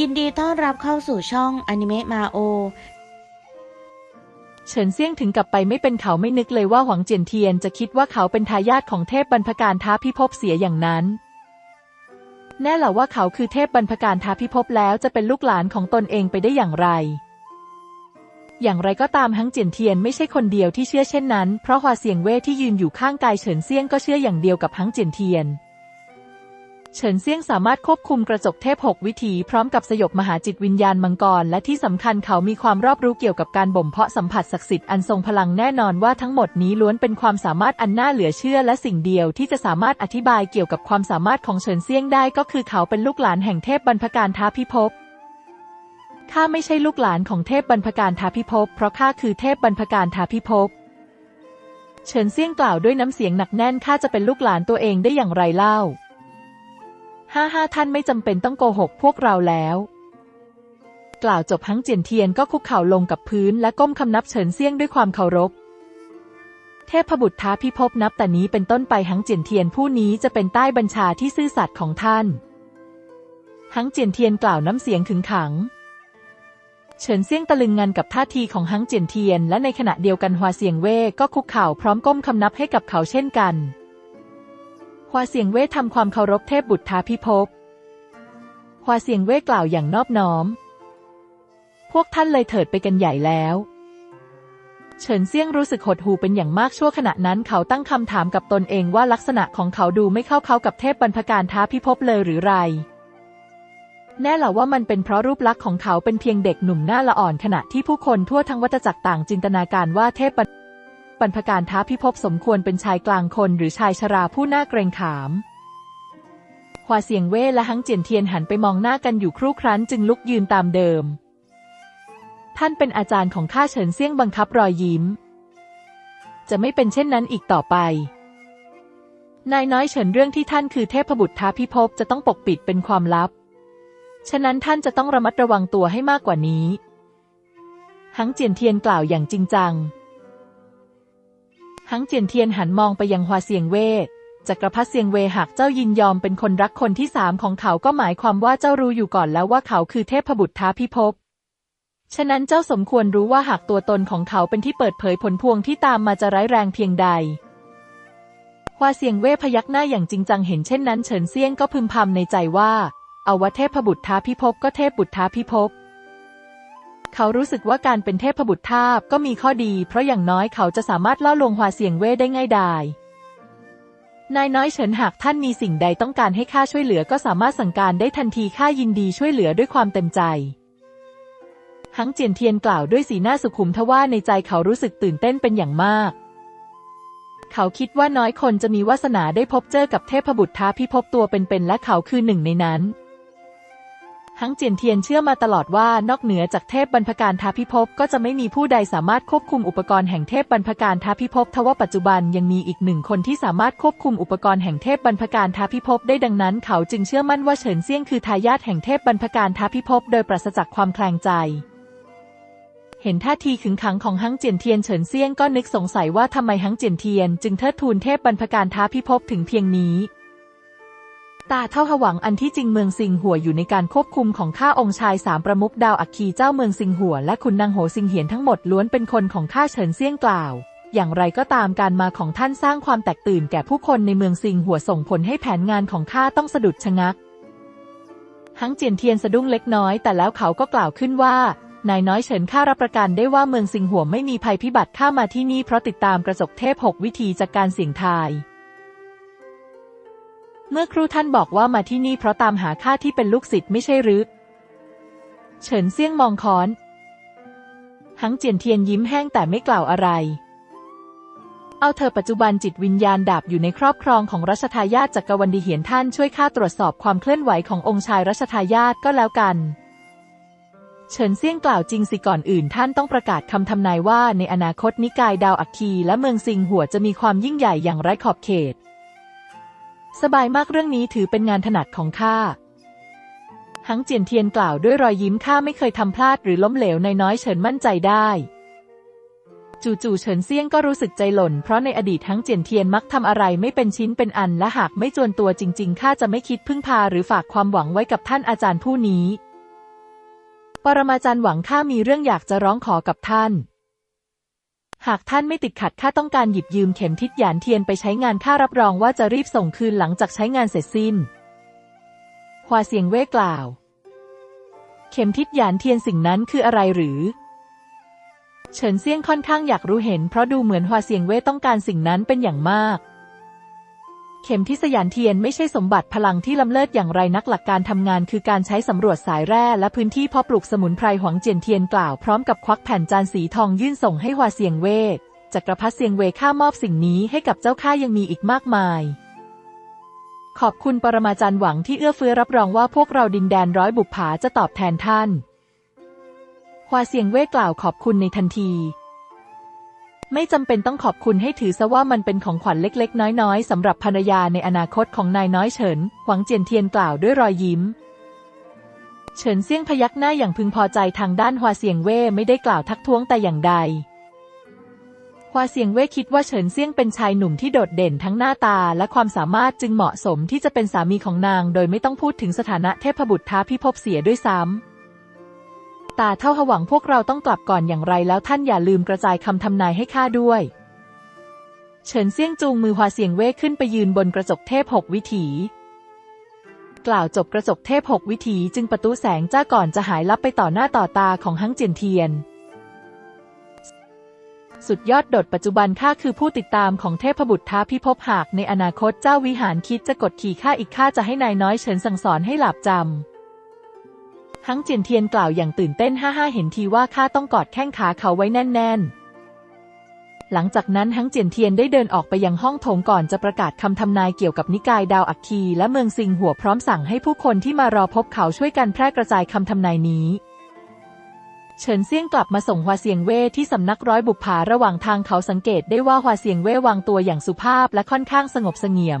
ยินดีต้อนรับเข้าสู่ช่องอนิเมะมาโอ เฉินเซี่ยงถึงกับไปไม่เป็นเขาไม่นึกเลยว่าหวังเจียนเทียนจะคิดว่าเขาเป็นทายาทของเทพบรรพการท้าพิภพเสียอย่างนั้น แน่แหละว่าเขาคือเทพบรรพการท้าพิภพแล้วจะเป็นลูกหลานของตนเองไปได้อย่างไร อย่างไรก็ตามฮังเจียนเทียนไม่ใช่คนเดียวที่เชื่อเช่นนั้น เพราะฮวาเสียงเว่ยที่ยืนอยู่ข้างกายเฉินเซี่ยงก็เชื่ออย่างเดียวกับฮังเจียนเทียน เฉินเซี่ยงสามารถควบคุมกระจกเทพหกวิถีพร้อมกับสยบมหาจิตวิญญาณมังกร และที่สำคัญเขามีความรอบรู้เกี่ยวกับการบ่มเพาะสัมผัสศักดิ์สิทธิ์อันทรงพลังแน่นอนว่าทั้งหมดนี้ล้วนเป็นความสามารถอันน่าเหลือเชื่อ และสิ่งเดียวที่จะสามารถอธิบายเกี่ยวกับความสามารถของเฉินเซี่ยงได้ก็คือเขาเป็นลูกหลานแห่งเทพบรรพการท้าพิภพข้าไม่ใช่ลูกหลานของเทพบรรพการท้าพิภพเพราะข้าคือเทพบรรพการท้าพิภพเฉินเซี่ยงกล่าวด้วยน้ำเสียงหนักแน่นข้าจะเป็นลูกหลานตัวเองได้อย่างไรเล่า ห้าห้าท่านไม่จำเป็นต้องโกหกพวกเราแล้ว กล่าวจบฮังเจียนเทียนก็คุกเข่าลงกับพื้นและก้มคำนับเฉินเซี่ยงด้วยความเคารพ เทพบุตรท้าพิภพนับแต่นี้เป็นต้นไปฮังเจียนเทียนผู้นี้จะเป็นใต้บัญชาที่ซื่อสัตย์ของท่านฮังเจียนเทียนกล่าวน้ำเสียงขึงขัง เฉินเซี่ยงตะลึงงันกับท่าทีของฮังเจียนเทียน และในขณะเดียวกันฮวาเสียงเว่ก็คุกเข่าพร้อมก้มคำนับให้กับเขาเช่นกัน ฮวาเสียงเว่ทำความเคารพเทพบุตรท้าพิภพฮวาเสียงเว่กล่าวอย่างนอบน้อม พวกท่านเลยเถิดไปกันใหญ่แล้ว เฉินเซี่ยงรู้สึกหดหู่เป็นอย่างมากชั่วขณะนั้นเขาตั้งคำถามกับตนเองว่าลักษณะของเขาดูไม่เข้าเขากับเทพบรรพการท้าพิภพเลยหรือไรแน่หละว่ามันเป็นเพราะรูปลักษณ์ของเขาเป็นเพียงเด็กหนุ่มหน้าละอ่อนขณะที่ผู้คนทั่วทั้งวัฏจักรต่างจินตนาการว่าเทพบรร พการท้าพิภพสมควรเป็นชายกลางคนหรือชายชราผู้น่าเกรงขามฮวาเสียงเว่และฮังเจียนเทียนหันไปมองหน้ากันอยู่ครู่ครั้นจึงลุกยืนตามเดิม ท่านเป็นอาจารย์ของข้าเฉินเซี่ยงบังคับรอยยิ้ม จะไม่เป็นเช่นนั้นอีกต่อไป นายน้อยเฉินเรื่องที่ท่านคือเทพบุตรท้าพิภพจะต้องปกปิดเป็นความลับ ฉะนั้นท่านจะต้องระมัดระวังตัวให้มากกว่านี้ฮังเจียนเทียนกล่าวอย่างจริงจัง ฮังเจียนเทียนหันมองไปยังฮวาเซียงเว่จักรพรรดิเซียงเว่หากเจ้ายินยอมเป็นคนรักคนที่สามของเขาก็หมายความว่าเจ้ารู้อยู่ก่อนแล้วว่าเขาคือเทพบุตรท้าพิภพ ฉะนั้นเจ้าสมควรรู้ว่าหากตัวตนของเขาเป็นที่เปิดเผยผลพวงที่ตามมาจะร้ายแรงเพียงใดฮวาเซียงเว่พยักหน้าอย่างจริงจังเห็นเช่นนั้นเฉินเซียงก็พึมพำในใจว่า เอาว่าเทพบุตรท้าพิภพก็เทพบุตรท้าพิภพ เขารู้สึกว่าการเป็นเทพบุตรทาบก็มีข้อดีเพราะอย่างน้อยเขาจะสามารถล่อลวงฮวาเซียงเว่ได้ง่ายดายนายน้อยเฉินหากท่านมีสิ่งใดต้องการให้ข้าช่วยเหลือก็สามารถสั่งการได้ทันทีข้ายินดีช่วยเหลือด้วยความเต็มใจฮังเจียนเทียนกล่าวด้วยสีหน้าสุขุมทว่าในใจเขารู้สึกตื่นเต้นเป็นอย่างมาก เขาคิดว่าน้อยคนจะมีวาสนาได้พบเจอกับเทพบุตรท้าพิภพตัวเป็นๆและเขาคือหนึ่งในนั้น ฮังเจียนเทียนเชื่อมาตลอดว่านอกเหนือจากเทพบรรพการท้าพิภพก็จะไม่มีผู้ใดสามารถควบคุมอุปกรณ์แห่งเทพบรรพการท้าพิภพทว่าปัจจุบันยังมีอีกหนึ่งคนที่สามารถควบคุมอุปกรณ์แห่งเทพบรรพการท้าพิภพได้ดังนั้น เขาจึงเชื่อมั่นว่าเฉินเซี่ยงคือทายาทแห่งเทพบรรพการท้าพิภพโดยปราศจากความแคลงใจ เห็นท่าทีขึงขังของฮังเจียนเทียนเฉินเซี่ยงก็นึกสงสัยว่าทำไมฮังเจียนเทียน จึงเทิดทูนเทพบรรพการท้าพิภพถึงเพียงนี้ ตาเท่าหวังอันที่จริงเมืองซิงหัวอยู่ในการควบคุมของข้าองค์ชายสามประมุขดาวอัคคีเจ้าเมืองซิงหัวและขุนนางโหซิงเหียนทั้งหมดล้วนเป็นคนของข้าเฉินเซี่ยงกล่าว อย่างไรก็ตามการมาของท่านสร้างความแตกตื่นแก่ผู้คนในเมืองซิงหัวส่งผลให้แผนงานของข้าต้องสะดุดชะงักฮังเจียนเทียนสะดุ้งเล็กน้อยแต่แล้วเขาก็กล่าวขึ้นว่านายน้อยเฉินข้ารับประกันได้ว่าเมืองสิงหัวไม่มีภัยพิบัติข้ามาที่นี่เพราะติดตามกระจกเทพหกวิธีจากการเสี่ยงทาย เมื่อครูท่านบอกว่ามาที่นี่เพราะตามหาข้าที่เป็นลูกศิษย์ไม่ใช่หรือ เฉินเซี่ยงมองค้อน หังเจียนเทียนยิ้มแห้งแต่ไม่กล่าวอะไร เอาเธอปัจจุบันจิตวิญญาณดาบอยู่ในครอบครองของรัชทายาทจักรวรรดิเหียนท่านช่วยข้าตรวจสอบความเคลื่อนไหวขององค์ชายรัชทายาทก็แล้วกันเฉินเซี่ยงกล่าวจริงสิก่อนอื่นท่านต้องประกาศคำทำนายว่าในอนาคตนิกายดาวอัคคีและเมืองซิงหัวจะมีความยิ่งใหญ่อย่างไร้ขอบเขต สบายมากเรื่องนี้ถือเป็นงานถนัดของข้าหังเจียนเทียนกล่าวด้วยรอยยิ้มข้าไม่เคยทำพลาดหรือล้มเหลวในน้อยเฉินมั่นใจได้ จู่ๆเฉินเซี่ยงก็รู้สึกใจหล่น เพราะในอดีตทั้งเจียนเทียนมักทำอะไรไม่เป็นชิ้นเป็นอันและหากไม่จวนตัวจริง ๆข้าจะไม่คิดพึ่งพาหรือฝากความหวังไว้กับท่านอาจารย์ผู้นี้ ปรมาจารย์หวังข้ามีเรื่องอยากจะร้องขอกับท่าน หากท่านไม่ติดขัดข้าต้องการหยิบยืมเข็มทิศหยานเทียนไปใช้งานข้ารับรองว่าจะรีบส่งคืนหลังจากใช้งานเสร็จสิ้นฮวาเซียงเว่กล่าว เข็มทิศหยานเทียนสิ่งนั้นคืออะไรหรือ เฉินเซียงค่อนข้างอยากรู้เห็นเพราะดูเหมือนฮวาเซียงเว่ต้องการสิ่งนั้นเป็นอย่างมาก เข็มทิศยานเทียนไม่ใช่สมบัติพลังที่ล้ำเลิศอย่างไรนักหลักการทำงานคือการใช้สำรวจสายแร่และพื้นที่เพาะปลูกสมุนไพรหวังเจียนเทียนกล่าวพร้อมกับควักแผ่นจานสีทองยื่นส่งให้ฮวาเซียงเว่ยจักรพรรดิเซียงเว่ยข้ามอบสิ่งนี้ให้กับเจ้าข้ายังมีอีกมากมาย ขอบคุณปรมาจารย์หวังที่เอื้อเฟื้อรับรองว่าพวกเราดินแดนร้อยบุปผาจะตอบแทนท่านฮวาเซียงเว่ยกล่าวขอบคุณในทันที ไม่จำเป็นต้องขอบคุณให้ถือซะว่ามันเป็นของขวัญเล็กๆ น้อยๆสำหรับภรรยาในอนาคตของนายน้อยเฉิน หวังเจียนเทียนกล่าวด้วยรอยยิ้ม เฉินเซี่ยงพยักหน้าอย่างพึงพอใจทางด้านฮวาเซียงเว่ยไม่ได้กล่าวทักท้วงแต่อย่างใดฮวาเซียงเว่ยคิดว่าเฉินเซี่ยงเป็นชายหนุ่มที่โดดเด่นทั้งหน้าตาและความสามารถจึงเหมาะสมที่จะเป็นสามีของนาง โดยไม่ต้องพูดถึงสถานะเทพบุตรท้าพิภพเสียด้วยซ้ำ ตาเท่าหวังพวกเราต้องกลับก่อนอย่างไรแล้วท่านอย่าลืมกระจายคำทำนายให้ข้าด้วย เฉินเซี่ยงจูงมือฮวาเซียงเว่ขึ้นไปยืนบนกระจกเทพหกวิถี กล่าวจบกระจกเทพหกวิถีจึงประตูแสงจ้าก่อนจะหายลับไปต่อหน้าต่อตาของฮั่งเจียนเทียน สุดยอดโดดปัจจุบันข้าคือผู้ติดตามของเทพบุตรท้าพิภพหากในอนาคตเจ้าวิหารคิดจะกดขี่ข้าอีกข้าจะให้นายน้อยเฉินสั่งสอนให้หลับจำ ฮังเจียนเทียนกล่าวอย่างตื่นเต้นฮ่าฮ่าเห็นทีว่าข้าต้องกอดแข้งขาเขาไว้แน่นๆ หลังจากนั้นฮังเจียนเทียนได้เดินออกไปยังห้องโถงก่อนจะประกาศคำทำนายเกี่ยวกับนิกายดาวอัคคีและเมืองซิงหัวพร้อมสั่งให้ผู้คนที่มารอพบเขาช่วยกันแพร่กระจายคำทำนายนี้เฉินเซี่ยงกลับมาส่งฮวาเซียงเว่ที่สำนักร้อยบุปผาระหว่างทางเขาสังเกตได้ว่าฮวาเซียงเว่วางตัวอย่างสุภาพและค่อนข้างสงบเสงี่ยม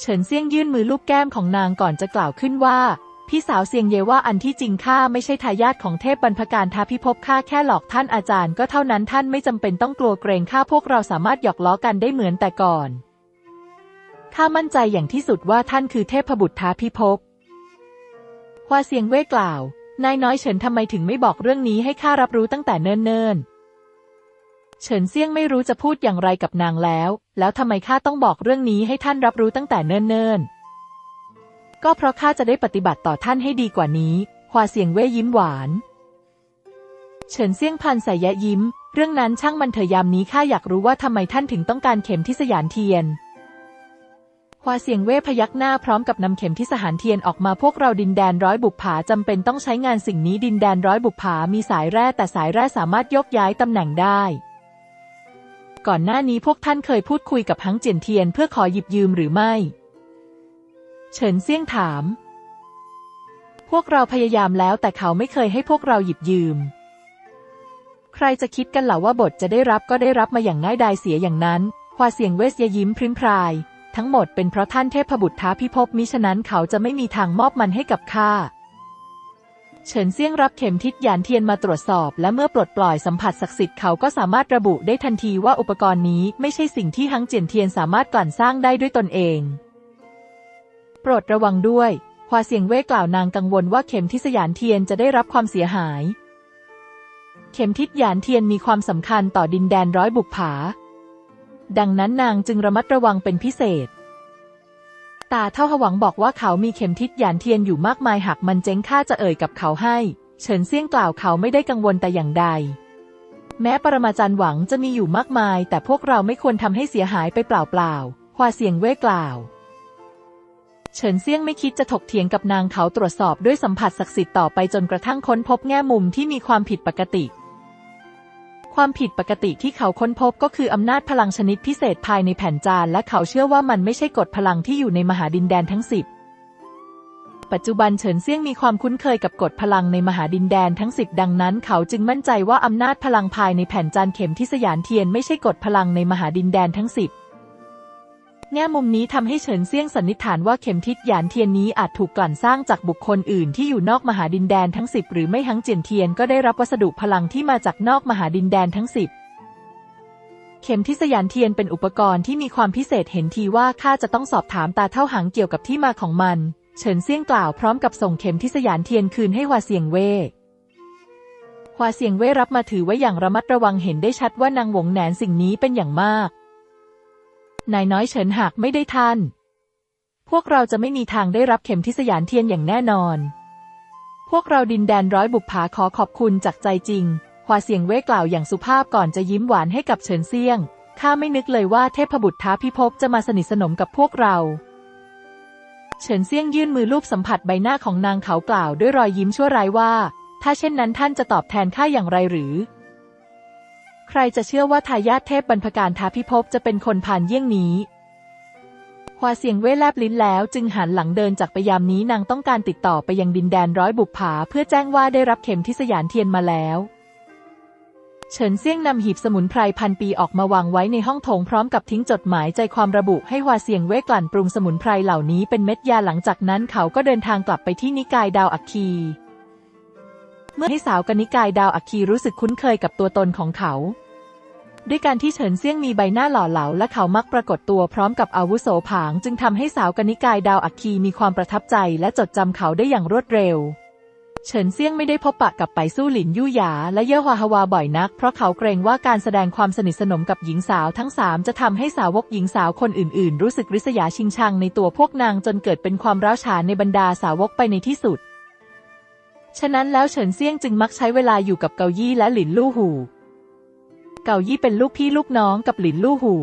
เฉินเซี่ยงยื่นมือลูบแก้มของนางก่อนจะกล่าวขึ้นว่า พี่สาวเซียงเยว่าอันที่จริงข้าไม่ใช่ทายาทของเทพบรรพการท้าพิภพข้าแค่หลอกท่านอาจารย์ก็เท่านั้นท่านไม่จำเป็นต้องกลัวเกรงข้าพวกเราสามารถหยอกล้อกันได้เหมือนแต่ก่อนข้ามั่นใจอย่างที่สุดว่าท่านคือเทพบุตรท้าพิภพฮวาเซียงเว่กล่าว นายน้อยเฉินทำไมถึงไม่บอกเรื่องนี้ให้ข้ารับรู้ตั้งแต่เนิ่นๆ เฉินเซี่ยงไม่รู้จะพูดอย่างไรกับนางแล้ว แล้วทำไมข้าต้องบอกเรื่องนี้ให้ท่านรับรู้ตั้งแต่เนิ่นๆ ก็เพราะข้าจะได้ปฏิบัติต่อท่านให้ดีกว่านี้ฮวาเซียงเว่ยยิ้มหวาน เฉินเซี่ยงพันใส่ยะยิ้ม เรื่องนั้นช่างมันเถอะยามนี้ข้าอยากรู้ว่าทำไมท่านถึงต้องการเข็มที่สยานเทียนฮวาเซียงเว่ยพยักหน้าพร้อมกับนำเข็มที่สหานเทียนออกมาพวกเราดินแดนร้อยบุปผาจำเป็นต้องใช้งานสิ่งนี้ดินแดนร้อยบุปผามีสายแร่แต่สายแร่สามารถยกย้ายตำแหน่งได้ ก่อนหน้านี้พวกท่านเคยพูดคุยกับฮังเจียนเทียนเพื่อขอหยิบยืมหรือไม่ เฉินเซี่ยงถาม พวกเราพยายามแล้วแต่เขาไม่เคยให้พวกเราหยิบยืม ใครจะคิดกันเหล่าว่าบทจะได้รับก็ได้รับมาอย่างง่ายดายเสียอย่างนั้นฮวาเสียงเวสยยิ้มพริ้มพราย ทั้งหมดเป็นเพราะท่านเทพบุตรท้าพิภพมิฉะนั้นเขาจะไม่มีทางมอบมันให้กับข้าเฉินเซี่ยงรับเข็มทิศยานเทียนมาตรวจสอบ และเมื่อปลดปล่อยสัมผัสศักดิ์สิทธิ์เขาก็สามารถระบุได้ทันทีว่าอุปกรณ์นี้ไม่ใช่สิ่งที่ฮังเจียนเทียนสามารถกลั่นสร้างได้ด้วยตนเอง โปรดระวังด้วยฮวาเสียงเว่กล่าวนางกังวลว่าเข็มทิศยานเทียนจะได้รับความเสียหาย เข็มทิศยานเทียนมีความสำคัญต่อดินแดนร้อยบุกผา ดังนั้นนางจึงระมัดระวังเป็นพิเศษ ตาเท่าหวังบอกว่าเขามีเข็มทิศยานเทียนอยู่มากมายหากมันเจ๊งข้าจะเอ่ยกับเขาให้ เฉินเซี่ยงกล่าวเขาไม่ได้กังวลแต่อย่างใด แม้ปรมาจารย์หวังจะมีอยู่มากมาย แต่พวกเราไม่ควรทำให้เสียหายไปเปล่าๆฮวาเสียงเว่กล่าว เฉินเซี่ยงไม่คิดจะถกเถียงกับนางเขาตรวจสอบด้วยสัมผัสศักดิ์สิทธิ์ต่อไปจนกระทั่งค้นพบแง่มุมที่มีความผิดปกติ ความผิดปกติที่เขาค้นพบก็คืออำนาจพลังชนิดพิเศษภายในแผ่นจานและเขาเชื่อว่ามันไม่ใช่กฎพลังที่อยู่ในมหาดินแดนทั้งสิบปัจจุบันเฉินเซี่ยงมีความคุ้นเคยกับกฎพลังในมหาดินแดนทั้งสิบดังนั้น เขาจึงมั่นใจว่าอำนาจพลังภายในแผ่นจานเข็มที่สยานเทียนไม่ใช่กฎพลังในมหาดินแดนทั้งสิบ แง่มุมนี้ทำให้เฉินเซี่ยงสันนิษฐานว่าเข็มทิศหยานเทียนนี้อาจถูกกลั่นสร้างจากบุคคลอื่นที่อยู่นอกมหาดินแดนทั้งสิบหรือไม่ฮังเจียนเทียนก็ได้รับวัสดุพลังที่มาจากนอกมหาดินแดนทั้งสิบเข็มทิศยานเทียนเป็นอุปกรณ์ที่มีความพิเศษเห็นทีว่าข้าจะต้องสอบถามตาเท่าหางเกี่ยวกับที่มาของมัน เฉินเซี่ยงกล่าวพร้อมกับส่งเข็มทิศยานเทียนคืนให้ฮวาเซียงเว่ฮวาเซียงเว่รับมาถือไว้อย่างระมัดระวังเห็นได้ชัดว่านางหวงแหนสิ่งนี้เป็นอย่างมาก นายน้อยเฉินหากไม่ได้ทัน พวกเราจะไม่มีทางได้รับเข็มทิศยานเทียนอย่างแน่นอน พวกเราดินแดนร้อยบุปผาขอขอบคุณจากใจจริงฮวาเซียงเว่กล่าวอย่างสุภาพก่อนจะยิ้มหวานให้กับเฉินเซียง ข้าไม่นึกเลยว่าเทพบุตรท้าพิภพจะมาสนิทสนมกับพวกเรา เฉินเซียงยื่นมือลูบสัมผัสใบหน้าของนางเขากล่าวด้วยรอยยิ้มชั่วร้ายว่า ถ้าเช่นนั้นท่านจะตอบแทนข้าอย่างไรหรือ ใครจะเชื่อว่าทายาทเทพบรรพการท้าพิภพจะเป็นคนผ่านเยี่ยงนี้ฮวาเซียงเว่แลบลิ้นแล้วจึงหันหลังเดินจากไปยามนี้นางต้องการติดต่อไปยังดินแดนร้อยบุปผาเพื่อแจ้งว่าได้รับเข็มทิศยานเทียนมาแล้วเฉินเซี่ยงนำหีบสมุนไพรพันปีออกมาวางไว้ในห้องโถงพร้อมกับทิ้งจดหมายใจความระบุให้ฮวาเซียงเว่กลั่นปรุงสมุนไพรเหล่านี้เป็นเม็ดยาหลังจากนั้นเขาก็เดินทางกลับไปที่นิกายดาวอัคคี เมื่อให้สาวกนิกายดาวอัคคีรู้สึกคุ้นเคยกับตัวตนของเขา ด้วยการที่เฉินเซี่ยงมีใบหน้าหล่อเหลาและเขามักปรากฏตัวพร้อมกับอาวุโสผาง จึงทำให้สาวกนิกายดาวอัคคีมีความประทับใจและจดจำเขาได้อย่างรวดเร็ว เฉินเซี่ยงไม่ได้พบปะกับไปสู้หลินยู่หยาและเย่อฮวาฮวาบ่อยนัก เพราะเขาเกรงว่าการแสดงความสนิทสนมกับหญิงสาวทั้งสามจะทำให้สาวกหญิงสาวคนอื่น ๆ รู้สึกริษยาชิงชังในตัวพวกนางจนเกิดเป็นความร้าวฉานในบรรดาสาวกไปในที่สุด ฉะนั้นแล้วเฉินเซี่ยงจึงมักใช้เวลาอยู่กับเกายี่และหลินลู่หู เกายี่เป็นลูกพี่ลูกน้องกับหลินลู่หู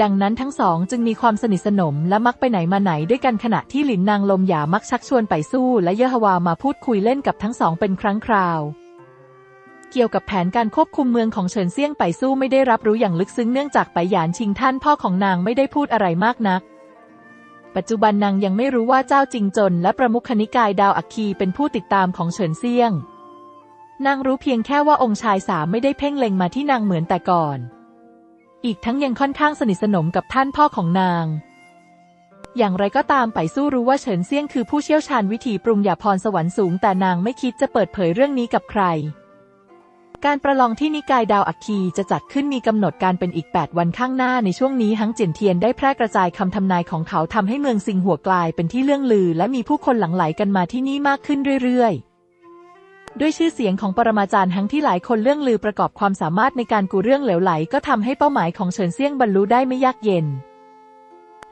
ดังนั้นทั้งสองจึงมีความสนิทสนมและมักไปไหนมาไหนด้วยกันขณะที่หลินนางลมหยามักชักชวนไปสู้และเยฮวามาพูดคุยเล่นกับทั้งสองเป็นครั้งคราว เกี่ยวกับแผนการควบคุมเมืองของเฉินเซี่ยงไปสู้ไม่ได้รับรู้อย่างลึกซึ้งเนื่องจากไปหยานชิงท่านพ่อของนางไม่ได้พูดอะไรมากนัก ปัจจุบันนางยังไม่รู้ว่าเจ้าจิงจน และประมุขนิกายดาวอัคคีเป็นผู้ติดตามของเฉินเซียง นางรู้เพียงแค่ว่าองค์ชายสามไม่ได้เพ่งเล็งมาที่นางเหมือนแต่ก่อน อีกทั้งยังค่อนข้างสนิทสนมกับท่านพ่อของนาง อย่างไรก็ตามไปสู้รู้ว่าเฉินเซียงคือผู้เชี่ยวชาญวิธีปรุงยาพรสวรรค์สูงแต่นางไม่คิดจะเปิดเผยเรื่องนี้กับใคร การประลองที่นิกายดาวอัคคีจะจัดขึ้นมีกำหนดการเป็นอีก 8 วันข้างหน้าในช่วงนี้ฮังเจียนเทียนได้แพร่กระจายคำทำนายของเขาทำให้เมืองซิงหัวกลายเป็นที่เลื่องลือ และมีผู้คนหลั่งไหลกันมาที่นี่มากขึ้นเรื่อยๆ ด้วยชื่อเสียงของปรมาจารย์ฮังที่หลายคนเรื่องลือประกอบความสามารถในการกูเรื่องเหลวไหล ก็ทำให้เป้าหมายของเฉินเซี่ยงบรรลุได้ไม่ยากเย็น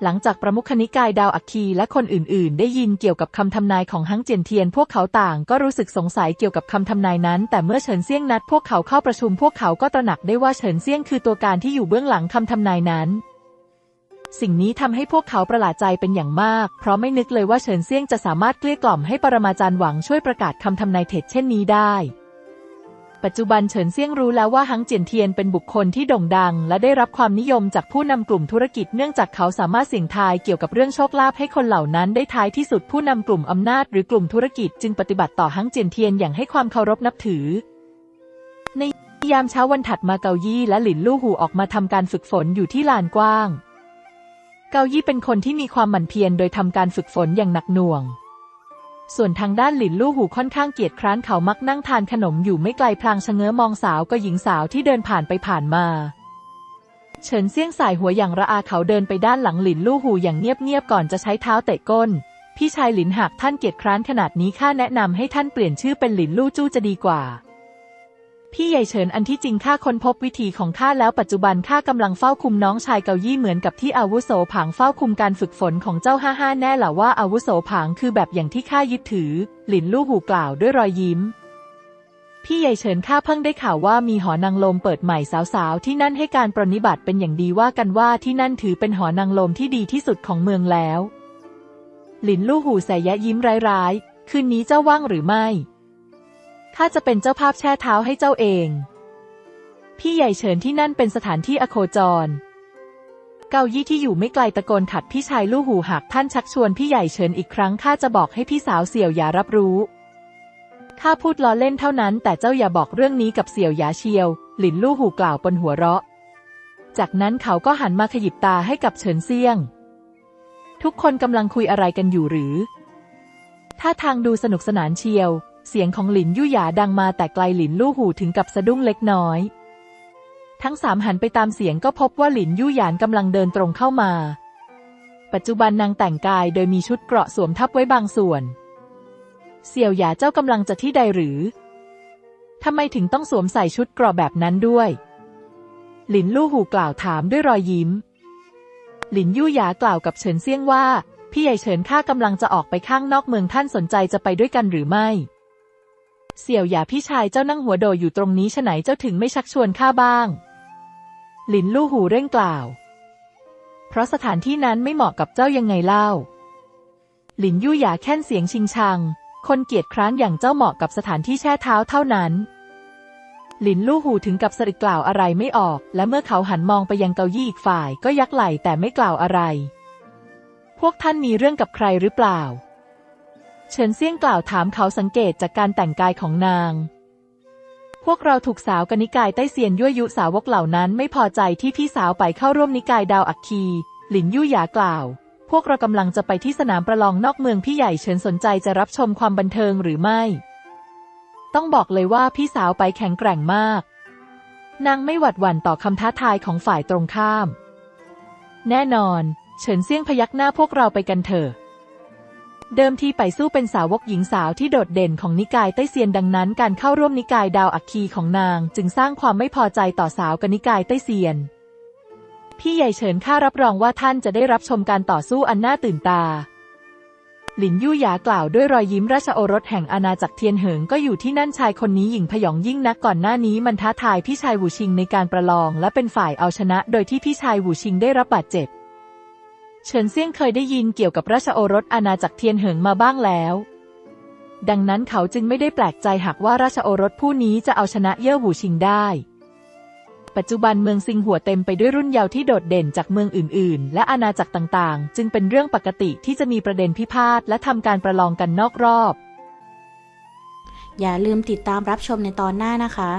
หลังจากประมุขนิกายดาวอัคคีและคนอื่นๆ ได้ยินเกี่ยวกับคำทำนายของฮังเจียนเทียน พวกเขาต่างก็รู้สึกสงสัยเกี่ยวกับคำทำนายนั้น แต่เมื่อเฉินเซี่ยงนัดพวกเขาเข้าประชุมพวกเขาก็ตระหนักได้ว่าเฉินเซี่ยงคือตัวการที่อยู่เบื้องหลังคำทำนายนั้น สิ่งนี้ทำให้พวกเขาประหลาดใจเป็นอย่างมาก เพราะไม่นึกเลยว่าเฉินเซี่ยงจะสามารถเกลี้ยกล่อมให้ปรมาจารย์หวังช่วยประกาศคำทำนายเท็จเช่นนี้ได้ ปัจจุบันเฉินเซี่ยงรู้แล้วว่าฮังเจียนเทียนเป็นบุคคลที่โด่งดัง และได้รับความนิยมจากผู้นำกลุ่มธุรกิจเนื่องจากเขาสามารถเสี่ยงทายเกี่ยวกับเรื่องโชคลาภให้คนเหล่านั้นได้ท้ายที่สุดผู้นำกลุ่มอำนาจหรือกลุ่มธุรกิจจึงปฏิบัติต่อฮังเจียนเทียนอย่างให้ความเคารพนับถือ ในยามเช้าวันถัดมาเกายี่และหลินลู่หูออกมาทำการฝึกฝนอยู่ที่ลานกว้าง เกายี่เป็นคนที่มีความหมั่นเพียรโดยทำการฝึกฝนอย่างหนักหน่วง ส่วนทางด้านหลินลู่หูค่อนข้างเกียจคร้านเขามักนั่งทานขนมอยู่ไม่ไกลพลางชะเง้อมองสาวก็หญิงสาวที่เดินผ่านไปผ่านมา เฉินเซี่ยงสายหัวอย่างระอาเขาเดินไปด้านหลังหลินลู่หูอย่างเงียบๆก่อนจะใช้เท้าเตะก้น พี่ชายหลินหากท่านเกียจคร้านขนาดนี้ข้าแนะนำให้ท่านเปลี่ยนชื่อเป็นหลินลู่จู้จะดีกว่า พี่ใหญ่เฉินอันที่จริงข้าค้นพบวิธีของข้าแล้วปัจจุบันข้ากำลังเฝ้าคุมน้องชายเกายี่เหมือนกับที่อาวุโสผางเฝ้าคุมการฝึกฝนของเจ้าห้าห้าแน่หละว่าอาวุโสผางคือแบบอย่างที่ข้ายึดถือ หลินลู่หูกล่าวด้วยรอยยิ้ม พี่ใหญ่เฉินข้าเพิ่งได้ข่าวว่ามีหอนางลมเปิดใหม่สาวๆ ที่นั่นให้การปรนนิบัติเป็นอย่างดีว่ากันว่าที่นั่นถือเป็นหอนางลมที่ดีที่สุดของเมืองแล้ว หลินลู่หูใส่ยะยิ้มร้ายๆคืนนี้เจ้าว่างหรือไม่ ข้าจะเป็นเจ้าภาพแช่เท้าให้เจ้าเอง พี่ใหญ่เฉินที่นั่นเป็นสถานที่อโคจร เกายี่ที่อยู่ไม่ไกลตะโกนขัดพี่ชายลู่หูหากท่านชักชวนพี่ใหญ่เฉินอีกครั้งข้าจะบอกให้พี่สาวเสี่ยวหยารับรู้ข้าพูดล้อเล่นเท่านั้นแต่เจ้าอย่าบอกเรื่องนี้กับเสี่ยวหยาเชียว หลินลู่หูกล่าวบนหัวเราะ จากนั้นเขาก็หันมาขยิบตาให้กับเฉินเซี่ยง ทุกคนกำลังคุยอะไรกันอยู่หรือท่าทางดูสนุกสนานเชียว เสียงของหลินยู่หยาดังมาแต่ไกลหลินลู่หูถึงกับสะดุ้งเล็กน้อย ทั้งสามหันไปตามเสียงก็พบว่าหลินยู่หยานกำลังเดินตรงเข้ามา ปัจจุบันนางแต่งกายโดยมีชุดเกราะสวมทับไว้บางส่วน เสี่ยวหยาเจ้ากำลังจะที่ใดหรือทำไมถึงต้องสวมใส่ชุดเกราะแบบนั้นด้วย หลินลู่หูกล่าวถามด้วยรอยยิ้ม หลินยู่หยากล่าวกับเฉินเซี่ยงว่า พี่ใหญ่เฉินข้ากำลังจะออกไปข้างนอกเมืองท่านสนใจจะไปด้วยกันหรือไม่ เสี่ยวหยาพี่ชายเจ้านั่งหัวโดอยู่ตรงนี้ฉไหนเจ้าถึงไม่ชักชวนข้าบ้าง หลินลู่หูเร่งกล่าว เพราะสถานที่นั้นไม่เหมาะกับเจ้ายังไงเล่า หลินยู่หยาแค่นเสียงชิงชัง คนเกียจคร้านอย่างเจ้าเหมาะกับสถานที่แช่เท้าเท่านั้น หลินลู่หูถึงกับสริกล่าวอะไรไม่ออก และเมื่อเขาหันมองไปยังเกายี่อีกฝ่าย ก็ยักไหล่แต่ไม่กล่าวอะไร พวกท่านมีเรื่องกับใครหรือเปล่า เฉินเซี่ยงกล่าวถามเขาสังเกตจากการแต่งกายของนาง พวกเราถูกสาวกนิกายใต้เซียนยั่วยุสาวกเหล่านั้นไม่พอใจที่พี่สาวไปเข้าร่วมนิกายดาวอัคคี หลินยู่หยากล่าว พวกเรากำลังจะไปที่สนามประลองนอกเมืองพี่ใหญ่เฉินสนใจจะรับชมความบันเทิงหรือไม่ ต้องบอกเลยว่าพี่สาวไปแข็งแกร่งมาก นางไม่หวัดหวั่นต่อคำท้าทายของฝ่ายตรงข้าม แน่นอน เฉินเซี่ยงพยักหน้าพวกเราไปกันเถอะ เดิมทีไปสู้เป็นสาวกหญิงสาวที่โดดเด่นของนิกายใต้เซียนดังนั้น การเข้าร่วมนิกายดาวอัคคีของนาง จึงสร้างความไม่พอใจต่อสาวกนิกายใต้เซียน พี่ใหญ่เฉินข้ารับรองว่าท่านจะได้รับชมการต่อสู้อันน่าตื่นตา หลินยู่หยากล่าวด้วยรอยยิ้มราชโอรสแห่งอาณาจักรเทียนเหิงก็อยู่ที่นั่นชายคนนี้หญิงพยองยิ่งนักก่อนหน้านี้มันท้าทายพี่ชายหูชิงในการประลอง และเป็นฝ่ายเอาชนะ โดยที่พี่ชายหูชิงได้รับบาดเจ็บ เฉินเซี่ยงเคยได้ยินเกี่ยวกับราชโอรสอาณาจักรเทียนเหิงมาบ้างแล้ว ดังนั้นเขาจึงไม่ได้แปลกใจหากว่าราชโอรสผู้นี้จะเอาชนะเย่อหูชิงได้ ปัจจุบันเมืองซิงหัวเต็มไปด้วยรุ่นเยาว์ที่โดดเด่นจากเมืองอื่น ๆ และอาณาจักรต่างๆ จึงเป็นเรื่องปกติที่จะมีประเด็นพิพาทและทำการประลองกันนอกรอบ อย่าลืมติดตามรับชมในตอนหน้านะคะ